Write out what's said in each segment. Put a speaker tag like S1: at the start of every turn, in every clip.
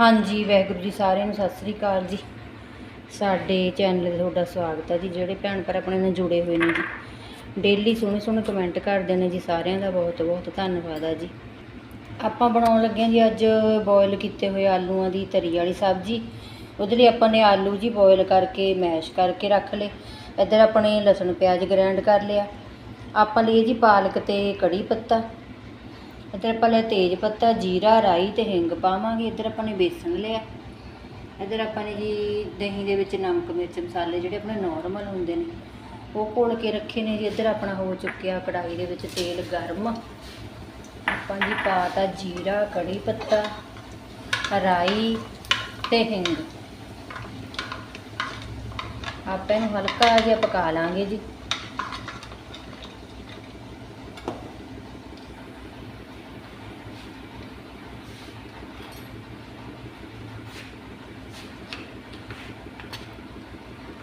S1: ਹਾਂਜੀ, ਵਾਹਿਗੁਰੂ ਜੀ ਸਾਰਿਆਂ ਨੂੰ ਸਤਿ ਸ੍ਰੀ ਅਕਾਲ ਜੀ। ਸਾਡੇ ਚੈਨਲ 'ਤੇ ਤੁਹਾਡਾ ਸਵਾਗਤ ਹੈ ਜੀ, ਜਿਹੜੇ ਭੈਣ ਭਰਾ ਆਪਣੇ ਨਾਲ ਜੁੜੇ ਹੋਏ ਨੇ ਜੀ। ਡੇਲੀ ਸੋਹਣੇ ਸੋਹਣੇ ਕਮੈਂਟ ਕਰਦੇ ਨੇ ਜੀ ਸਾਰਿਆਂ ਦਾ ਬਹੁਤ ਬਹੁਤ ਧੰਨਵਾਦ ਆ ਜੀ। ਆਪਾਂ ਬਣਾਉਣ ਲੱਗੇ ਹਾਂ ਜੀ ਅੱਜ ਬੋਇਲ ਕੀਤੇ ਹੋਏ ਆਲੂਆਂ ਦੀ ਤਰੀ ਵਾਲੀ ਸਬਜ਼ੀ। ਉਹਦੇ ਲਈ ਆਪਾਂ ਨੇ ਆਲੂ ਜੀ ਬੋਇਲ ਕਰਕੇ ਮੈਸ਼ ਕਰਕੇ ਰੱਖ ਲਏ। ਇੱਧਰ ਆਪਣੇ ਲਸਣ ਪਿਆਜ਼ ਗ੍ਰਾਈਂਡ ਕਰ ਲਿਆ। ਆਪਾਂ ਲਈ ਜੀ ਪਾਲਕ ਤੇ ਕੜੀ ਪੱਤਾ। ਇੱਧਰ ਆਪਾਂ ਲੈ ਤੇਜ ਪੱਤਾ, ਜੀਰਾ, ਰਾਈ ਤੇ ਹਿੰਗ ਪਾਵਾਂਗੇ। ਇੱਧਰ ਆਪਾਂ ਨੇ ਬੇਸਣ ਲਿਆ। ਇੱਧਰ ਆਪਾਂ ਨੇ ਜੀ ਦਹੀਂ ਦੇ ਵਿੱਚ ਨਮਕ, ਮਿਰਚ, ਮਸਾਲੇ ਜਿਹੜੇ ਆਪਣੇ ਨਾਰਮਲ ਹੁੰਦੇ ਨੇ, ਉਹ ਘੋਲ ਕੇ ਰੱਖੇ ਨੇ ਜੀ। ਇੱਧਰ ਆਪਣਾ ਹੋ ਚੁੱਕਿਆ ਕੜਾਈ ਦੇ ਵਿੱਚ ਤੇਲ ਗਰਮ। ਆਪਾਂ ਜੀ ਪਾਤਾ ਜੀਰਾ, ਕੜੀ ਪੱਤਾ, ਰਾਈ ਤੇ ਹਿੰਗ। ਆਪਾਂ ਇਹਨੂੰ ਹਲਕਾ ਜਿਹਾ ਪਕਾ ਲਾਂਗੇ ਜੀ।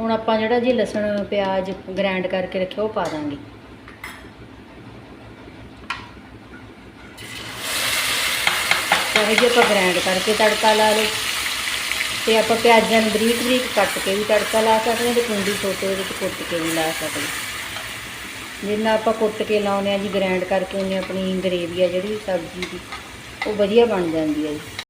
S1: ਹੁਣ ਆਪਾਂ ਜਿਹੜਾ ਜੀ ਲਸਣ, ਪਿਆਜ਼ ਗ੍ਰਾਈਂਡ ਕਰਕੇ ਰੱਖਿਆ, ਉਹ ਪਾ ਦਾਂਗੇ ਚਾਹੇ ਜੇ ਆਪਾਂ ਗ੍ਰਾਈਂਡ ਕਰਕੇ ਤੜਕਾ ਲਾ ਲਓ, ਤੇ ਆਪਾਂ ਪਿਆਜ਼ਾਂ ਨੂੰ ਬਰੀਕ ਬਰੀਕ ਕੱਟ ਕੇ ਵੀ ਤੜਕਾ ਲਾ ਸਕਦੇ ਹਾਂ ਤੇ ਕੁੰਡੀ ਛੋਟੇ ਦੇ ਵਿੱਚ ਕੁੱਟ ਕੇ ਵੀ ਲਾ ਸਕਦੇ ਹਾਂ। ਜਿੰਨਾ ਆਪਾਂ ਕੁੱਟ ਕੇ ਲਾਉਂਦੇ ਆ ਜੀ ਗ੍ਰਾਈਂਡ ਕਰਕੇ ਉਹਨੇ ਆਪਣੀ ਗਰੇਵੀ ਆ ਜਿਹੜੀ ਸਬਜ਼ੀ ਦੀ, ਉਹ ਵਧੀਆ ਬਣ ਜਾਂਦੀ ਹੈ ਜੀ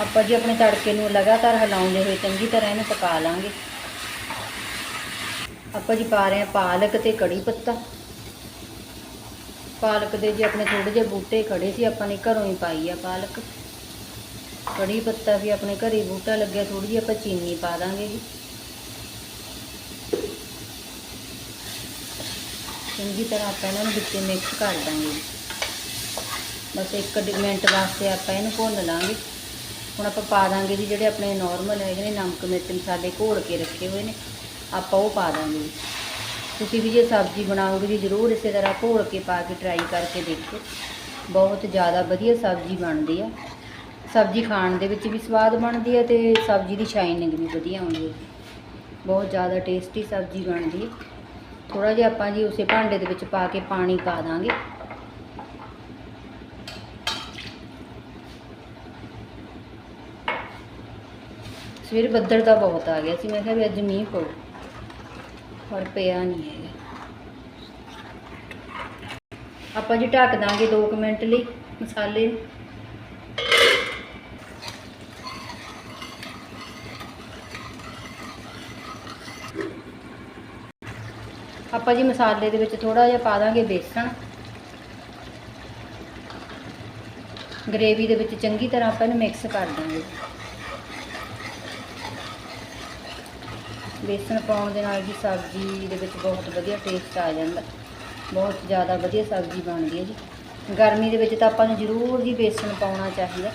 S1: ਆਪਾਂ ਜੀ ਆਪਣੇ ਤੜਕੇ ਨੂੰ ਲਗਾਤਾਰ ਹਿਲਾਉਂਦੇ ਹੋਏ ਚੰਗੀ ਤਰ੍ਹਾਂ ਇਹਨੂੰ ਪਕਾ ਲਾਂਗੇ। ਆਪਾਂ ਜੀ ਪਾ ਰਹੇ ਹਾਂ ਪਾਲਕ ਤੇ ਕੜੀ ਪੱਤਾ। ਪਾਲਕ ਦੇ ਜੀ ਆਪਣੇ ਥੋੜੇ ਜਿਹੇ ਬੂਟੇ ਖੜੇ ਸੀ, ਆਪਾਂ ਨੇ ਘਰੋਂ ਹੀ ਪਾਈ ਆ ਪਾਲਕ। ਕੜੀ ਪੱਤਾ ਵੀ ਆਪਣੇ ਘਰੇ ਬੂਟਾ ਲੱਗਿਆ ਥੋੜੀ ਜਿਹੀ ਆਪਾਂ ਚੀਨੀ ਪਾ ਦਾਂਗੇ ਜੀ। ਚੰਗੀ ਤਰ੍ਹਾਂ ਆਪਾਂ ਇਹਨਾਂ ਨੂੰ ਵਿੱਚ ਮਿਕਸ ਕਰ ਦਾਂਗੇ ਜੀ। ਬਸ ਇੱਕ ਮਿੰਟ ਵਾਸਤੇ ਆਪਾਂ ਇਹਨੂੰ ਭੁੰਨ ਲਾਂਗੇ। ਹੁਣ ਆਪਾਂ ਪਾ ਦਾਂਗੇ ਜੀ ਜਿਹੜੇ ਆਪਣੇ ਨਾਰਮਲ ਹੈਗੇ ਨੇ, ਨਮਕ, ਮਿਰਚ, ਮਸਾਲੇ ਘੋਲ ਕੇ ਰੱਖੇ ਹੋਏ ਨੇ, ਆਪਾਂ ਉਹ ਪਾ ਦਾਂਗੇ ਜੀ। ਤੁਸੀਂ ਵੀ ਜੇ ਸਬਜ਼ੀ ਬਣਾਓਗੇ ਜੀ, ਜ਼ਰੂਰ ਇਸੇ ਤਰ੍ਹਾਂ ਘੋਲ ਕੇ ਪਾ ਕੇ ਟਰਾਈ ਕਰਕੇ ਦੇਖੋ। ਬਹੁਤ ਜ਼ਿਆਦਾ ਵਧੀਆ ਸਬਜ਼ੀ ਬਣਦੀ ਆ। ਸਬਜ਼ੀ ਖਾਣ ਦੇ ਵਿੱਚ ਵੀ ਸਵਾਦ ਬਣਦੀ ਹੈ ਤੇ ਸਬਜ਼ੀ ਦੀ ਸ਼ਾਈਨਿੰਗ ਵੀ ਵਧੀਆ ਆਉਂਦੀ ਹੈ ਬਹੁਤ ਜ਼ਿਆਦਾ ਟੇਸਟੀ ਸਬਜ਼ੀ ਬਣਦੀ ਹੈ ਥੋੜਾ ਜਿਹਾ ਆਪਾਂ ਜੀ ਉਸੇ ਭਾਂਡੇ ਦੇ ਵਿੱਚ ਪਾ ਕੇ ਪਾਣੀ ਪਾ ਦਾਂਗੇ। ਸਵੇਰ ਬੱਦਲ ਤਾਂ ਬਹੁਤ ਆ ਗਿਆ ਸੀ, ਮੈਂ ਕਿਹਾ ਵੀ ਅੱਜ ਮੀਂਹ ਪਊ, ਪਰ ਪਿਆ ਨਹੀਂ ਹੈਗਾ। ਆਪਾਂ ਜੀ ਢੱਕ ਦਾਂਗੇ 2 ਮਿੰਟ ਲਈ ਮਸਾਲੇ ਆਪਾਂ ਜੀ ਮਸਾਲੇ ਦੇ ਵਿੱਚ ਥੋੜਾ ਜਿਹਾ ਪਾ ਦਾਂਗੇ ਬੇਸਣ। ਗਰੇਵੀ ਦੇ ਵਿੱਚ ਚੰਗੀ ਤਰ੍ਹਾਂ ਆਪਾਂ ਇਹਨੂੰ ਮਿਕਸ ਕਰ ਦਾਂਗੇ। ਬੇਸਣ ਪਾਉਣ ਦੇ ਨਾਲ ਜੀ ਸਬਜ਼ੀ ਦੇ ਵਿੱਚ ਬਹੁਤ ਵਧੀਆ ਟੇਸਟ ਆ ਜਾਂਦਾ। ਬਹੁਤ ਜ਼ਿਆਦਾ ਵਧੀਆ ਸਬਜ਼ੀ ਬਣਦੀ ਹੈ ਜੀ। ਗਰਮੀ ਦੇ ਵਿੱਚ ਤਾਂ ਆਪਾਂ ਨੂੰ ਜ਼ਰੂਰ ਜੀ ਬੇਸਣ ਪਾਉਣਾ ਚਾਹੀਦਾ।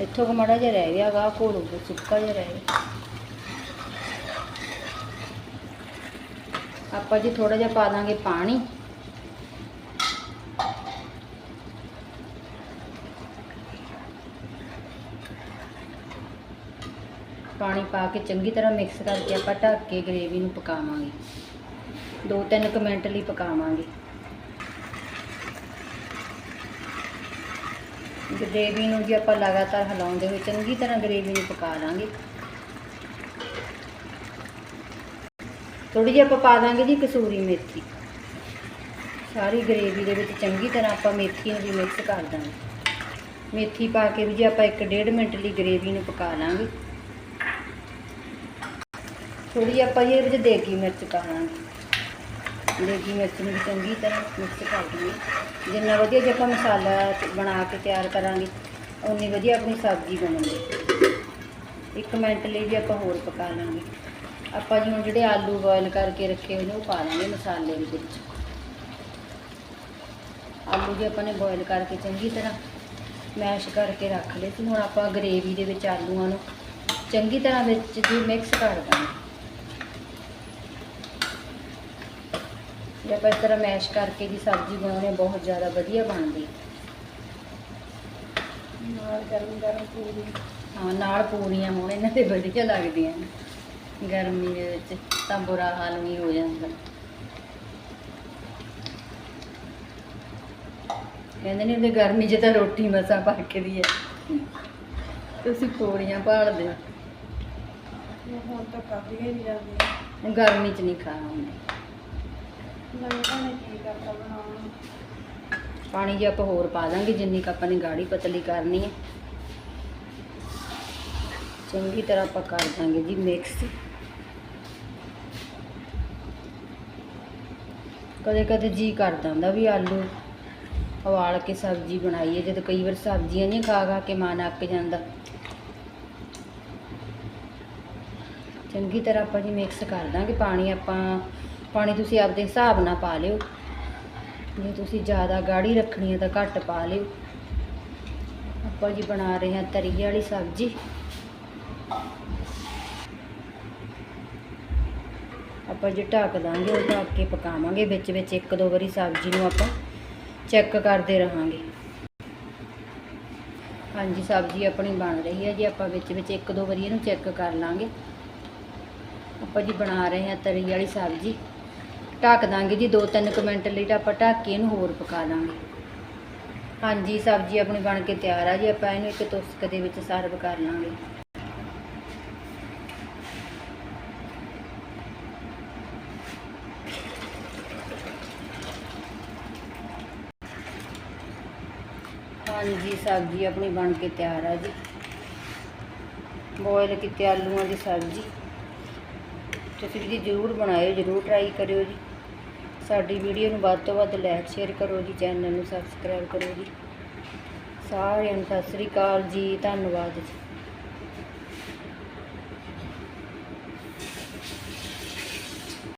S1: ਇੱਥੋਂ ਕੁ ਮਾੜਾ ਜਿਹਾ ਰਹਿ ਗਿਆ ਗਾ, ਘੋੜੂ ਸੁੱਕਾ ਜਿਹਾ ਰਹਿ ਗਿਆ। ਆਪਾਂ ਜੀ ਥੋੜਾ ਜਿਹਾ ਪਾ ਦਾਂਗੇ ਪਾਣੀ। ਪਾਣੀ ਪਾ ਕੇ ਚੰਗੀ ਤਰ੍ਹਾਂ ਮਿਕਸ ਕਰਕੇ ਆਪਾਂ ਢੱਕ ਕੇ ਗਰੇਵੀ ਨੂੰ ਪਕਾਵਾਂਗੇ। 2-3 ਕੁ ਮਿੰਟ ਲਈ ਪਕਾਵਾਂਗੇ। ਗਰੇਵੀ ਨੂੰ ਜੀ ਆਪਾਂ ਲਗਾਤਾਰ ਹਿਲਾਉਂਦੇ ਹੋਏ ਚੰਗੀ ਤਰ੍ਹਾਂ ਗਰੇਵੀ ਨੂੰ ਪਕਾ ਲਾਂਗੇ। ਥੋੜੀ ਜਿਹੀ ਆਪਾਂ ਪਾ ਦਾਂਗੇ ਜੀ ਕਸੂਰੀ ਮੇਥੀ। ਸਾਰੀ ਗਰੇਵੀ ਦੇ ਵਿੱਚ ਚੰਗੀ ਤਰ੍ਹਾਂ ਆਪਾਂ ਮੇਥੀ ਨੂੰ ਵੀ ਮਿਕਸ ਕਰ ਦਾਂਗੇ। ਮੇਥੀ ਪਾ ਕੇ ਵੀ ਜੀ ਆਪਾਂ 1.5 ਮਿੰਟ ਲਈ ਗਰੇਵੀ ਨੂੰ ਪਕਾ ਲਾਂਗੇ। ਥੋੜੀ ਜਿਹੀ ਆਪਾਂ ਜੀ ਇਹਦੇ ਵਿੱਚ ਦੇਗੀ ਮਿਰਚ ਪਾਵਾਂਗੇ। ਦੇਗੀ ਮਿਰਚ ਨੂੰ ਵੀ ਚੰਗੀ ਤਰ੍ਹਾਂ ਮਿਕਸ ਕਰ ਦਈਏ ਜਿੰਨਾ ਵਧੀਆ ਜੇ ਆਪਾਂ ਮਸਾਲਾ ਬਣਾ ਕੇ ਤਿਆਰ ਕਰਾਂਗੇ ਉਨੀ ਵਧੀਆ ਆਪਣੀ ਸਬਜ਼ੀ ਬਣੂਗੀ। ਇੱਕ ਮਿੰਟ ਲਈ ਵੀ ਆਪਾਂ ਹੋਰ ਪਕਾ ਲਾਂਗੇ। ਆਪਾਂ ਜੀ ਹੁਣ ਜਿਹੜੇ ਆਲੂ ਬੋਇਲ ਕਰਕੇ ਰੱਖੇ ਹੋਏ ਨੇ, ਉਹ ਪਾ ਦਾਂਗੇ ਮਸਾਲੇ ਦੇ ਵਿੱਚ। ਆਲੂ ਜੇ ਆਪਾਂ ਨੇ ਬੋਇਲ ਕਰਕੇ ਚੰਗੀ ਤਰ੍ਹਾਂ ਮੈਸ਼ ਕਰਕੇ ਰੱਖ ਲਏ ਸੀ, ਹੁਣ ਆਪਾਂ ਗਰੇਵੀ ਦੇ ਵਿੱਚ ਆਲੂਆਂ ਨੂੰ ਚੰਗੀ ਤਰ੍ਹਾਂ ਵਿੱਚ ਜੀ ਮਿਕਸ ਕਰ ਦਾਂਗੇ। ਜੇ ਆਪਾਂ ਇਸ ਤਰ੍ਹਾਂ ਮੈਸ਼ ਕਰਕੇ ਜੀ ਸਬਜ਼ੀ ਬਣਾਉਣੀ ਬਹੁਤ ਜ਼ਿਆਦਾ ਵਧੀਆ ਬਣਦੀ।
S2: ਨਾਲ ਗਰਮ ਗਰਮ ਪੂਰੀ।
S1: ਹਾਂ ਨਾਲ ਪੂਰੀਆਂ ਹੋਣ ਇਹਨਾਂ ਦੇ ਵਧੀਆ ਲੱਗਦੀਆਂ ਗਰਮੀ ਦੇ ਵਿੱਚ ਤਾਂ ਬੁਰਾ ਹਾਲ ਵੀ ਹੋ ਜਾਂਦਾ। ਕਹਿੰਦੇ ਨੇ ਉਹਦੇ ਗਰਮੀ 'ਚ ਤਾਂ ਰੋਟੀ ਮਸਾਂ ਪੱਕਦੀ ਹੈ। ਤੁਸੀਂ ਪੂਰੀਆਂ ਭਾਲਦੇ ਹੋ
S2: ਹੁਣ ਤਾਂ ਕਾਫੀ ਹੀ ਜਾਂਦੀ
S1: ਗਰਮੀ 'ਚ ਨਹੀਂ ਖਾ ਹੁੰਦੇ
S2: ਮੈਂ ਤਾਂ ਕੀ ਕਰਦਾ ਬਣਾਉਣ?
S1: ਪਾਣੀ ਜੇ ਆਪਾਂ ਹੋਰ ਪਾ ਦਾਂਗੇ, ਜਿੰਨੀ ਕੁ ਆਪਾਂ ਨੇ ਗਾੜੀ ਪਤਲੀ ਕਰਨੀ ਹੈ। ਚੰਗੀ ਤਰ੍ਹਾਂ ਆਪਾਂ ਕਰ ਦਾਂਗੇ ਜੀ ਮਿਕਸ ਕਦੇ ਕਦੇ ਜੀ ਕਰਦਾ ਹੁੰਦਾ ਵੀ ਆਲੂ ਉਬਾਲ ਕੇ ਸਬਜ਼ੀ ਬਣਾਈਏ, ਜਦੋਂ ਕਈ ਵਾਰ ਸਬਜ਼ੀਆਂ ਨਹੀਂ ਖਾ ਖਾ ਕੇ ਮਨ ਅੱਕ ਜਾਂਦਾ। ਚੰਗੀ ਤਰ੍ਹਾਂ ਆਪਾਂ ਜੀ ਮਿਕਸ ਕਰ ਦਾਂਗੇ, ਪਾਣੀ ਆਪਾਂ ਪਾਣੀ ਤੁਸੀਂ ਆਪਦੇ ਹਿਸਾਬ ਨਾਲ ਪਾ ਲਿਓ। ਜੇ ਤੁਸੀਂ ਜ਼ਿਆਦਾ ਗਾੜੀ ਰੱਖਣੀ ਹੈ ਤਾਂ ਘੱਟ ਪਾ ਲਿਓ। ਆਪਾਂ ਜੀ ਬਣਾ ਰਹੇ ਹਾਂ ਤਰੀ ਵਾਲੀ ਸਬਜ਼ੀ। ਆਪਾਂ ਜੀ ਢੱਕ ਦਾਂਗੇ, ਉਹ ਢੱਕ ਕੇ ਪਕਾਵਾਂਗੇ। ਵਿੱਚ ਵਿੱਚ ਇੱਕ ਦੋ ਵਾਰੀ ਸਬਜ਼ੀ ਨੂੰ ਆਪਾਂ ਚੈੱਕ ਕਰਦੇ ਰਹਾਂਗੇ। ਹਾਂਜੀ, ਸਬਜ਼ੀ ਆਪਣੀ ਬਣ ਰਹੀ ਹੈ ਜੀ। ਆਪਾਂ ਵਿੱਚ ਵਿੱਚ ਇੱਕ ਦੋ ਵਾਰੀ ਇਹਨੂੰ ਚੈੱਕ ਕਰ ਲਾਂਗੇ। ਆਪਾਂ ਜੀ ਬਣਾ ਰਹੇ ਹਾਂ ਤਰੀ ਵਾਲੀ ਸਬਜ਼ੀ। ਢੱਕ ਦਾਂਗੇ ਜੀ 2-3 ਮਿੰਟ ਲਈ ਤਾਂ ਆਪਾਂ ਢੱਕ ਕੇ ਇਹਨੂੰ ਹੋਰ ਪਕਾ ਦਾਂਗੇ। ਹਾਂਜੀ, ਸਬਜ਼ੀ ਆਪਣੀ ਬਣ ਕੇ ਤਿਆਰ ਆ ਜੀ, ਆਪਾਂ ਇਹਨੂੰ ਇੱਕ ਤੁਸਕ ਦੇ ਵਿੱਚ ਸਰਵ ਕਰ ਲਾਂਗੇ। ਹਾਂਜੀ, ਸਬਜ਼ੀ ਆਪਣੀ ਬਣ ਕੇ ਤਿਆਰ ਆ ਜੀ। ਬੋਇਲ ਕੀਤੇ ਆਲੂਆਂ ਦੀ ਸਬਜ਼ੀ। ਤੁਸੀਂ ਵੀ ਜ਼ਰੂਰ ਬਣਾਇਓ, ਜ਼ਰੂਰ ਟਰਾਈ ਕਰਿਓ ਜੀ। ਸਾਡੀ ਵੀਡੀਓ ਨੂੰ ਵੱਧ ਤੋਂ ਵੱਧ ਲਾਈਕ, ਸ਼ੇਅਰ ਕਰੋ ਜੀ, ਚੈਨਲ ਨੂੰ ਸਬਸਕ੍ਰਾਈਬ ਕਰੋ ਜੀ। ਸਾਰਿਆਂ ਨੂੰ ਸਤਿ ਸ੍ਰੀ ਅਕਾਲ ਜੀ, ਧੰਨਵਾਦ ਜੀ।